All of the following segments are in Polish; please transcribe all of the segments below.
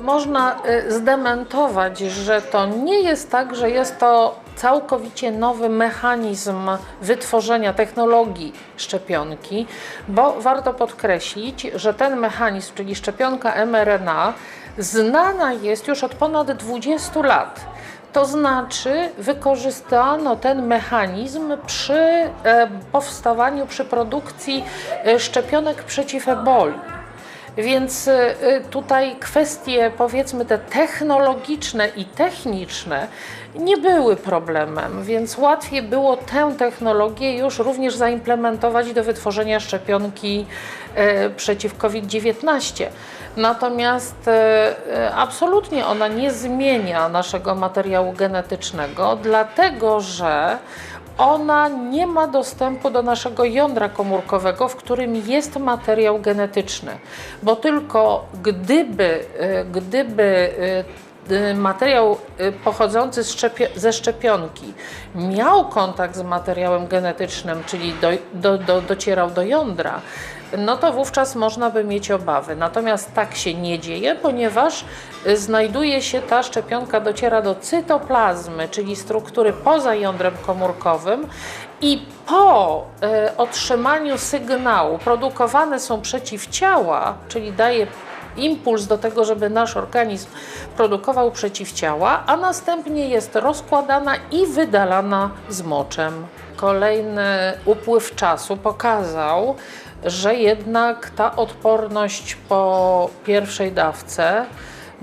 Można y, zdementować, że to nie jest tak, że jest to całkowicie nowy mechanizm wytworzenia technologii szczepionki, bo warto podkreślić, że ten mechanizm, czyli szczepionka mRNA, znana jest już od ponad 20 lat. To znaczy, wykorzystano ten mechanizm przy e, powstawaniu, przy produkcji e, szczepionek przeciw eboli. Więc y, y, tutaj kwestie, powiedzmy, te technologiczne i techniczne nie były problemem, więc łatwiej było tę technologię już również zaimplementować do wytworzenia szczepionki e, przeciw COVID-19. Natomiast absolutnie ona nie zmienia naszego materiału genetycznego, dlatego że ona nie ma dostępu do naszego jądra komórkowego, w którym jest materiał genetyczny, bo tylko gdyby, e, gdyby e, e, materiał pochodzący ze szczepionki miał kontakt z materiałem genetycznym, czyli do, do, do, docierał do jądra, no to wówczas można by mieć obawy. Natomiast tak się nie dzieje, ponieważ y, znajduje się ta szczepionka, dociera do cytoplazmy, czyli struktury poza jądrem komórkowym i po y, otrzymaniu sygnału produkowane są przeciwciała, czyli daje impuls do tego, żeby nasz organizm produkował przeciwciała, a następnie jest rozkładana i wydalana z moczem. Kolejny upływ czasu pokazał, że jednak ta odporność po pierwszej dawce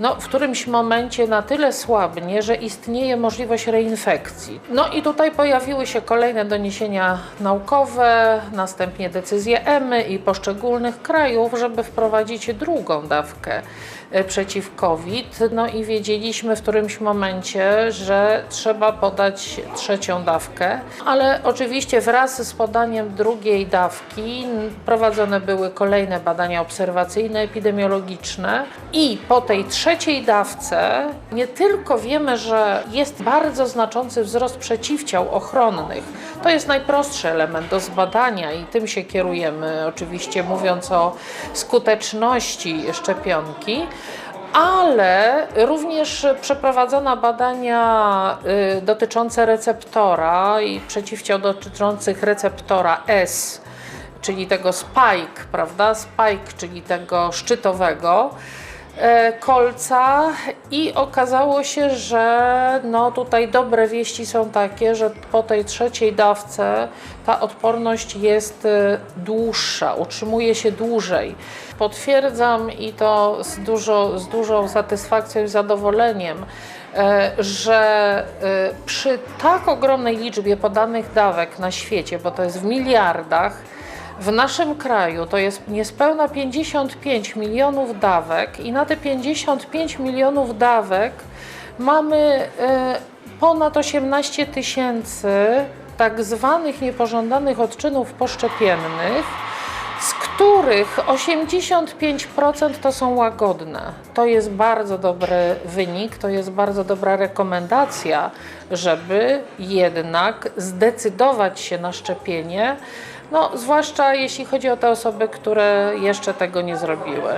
no, w którymś momencie na tyle słabnie, że istnieje możliwość reinfekcji. No i tutaj pojawiły się kolejne doniesienia naukowe, następnie decyzje EMY i poszczególnych krajów, żeby wprowadzić drugą dawkę e, przeciw COVID. No i wiedzieliśmy w którymś momencie, że trzeba podać trzecią dawkę, ale oczywiście wraz z podaniem drugiej dawki prowadzone były kolejne badania obserwacyjne, epidemiologiczne i po tej trzeciej dawce nie tylko wiemy, że jest bardzo znaczący wzrost przeciwciał ochronnych. To jest najprostszy element do zbadania i tym się kierujemy, oczywiście mówiąc o skuteczności szczepionki. Ale również przeprowadzono badania y, dotyczące receptora i przeciwciał dotyczących receptora S, czyli tego spike, prawda? Spike, czyli tego szczytowego kolca i okazało się, że no tutaj dobre wieści są takie, że po tej trzeciej dawce ta odporność jest e, dłuższa, utrzymuje się dłużej. Potwierdzam i to z, dużo, z dużą satysfakcją i zadowoleniem, e, że e, przy tak ogromnej liczbie podanych dawek na świecie, bo to jest w miliardach, w naszym kraju to jest niespełna 55 milionów dawek i na te 55 milionów dawek mamy e, ponad 18 tysięcy tak zwanych niepożądanych odczynów poszczepiennych, z których 85% to są łagodne. To jest bardzo dobry wynik, to jest bardzo dobra rekomendacja, żeby jednak zdecydować się na szczepienie, no, zwłaszcza jeśli chodzi o te osoby, które jeszcze tego nie zrobiły.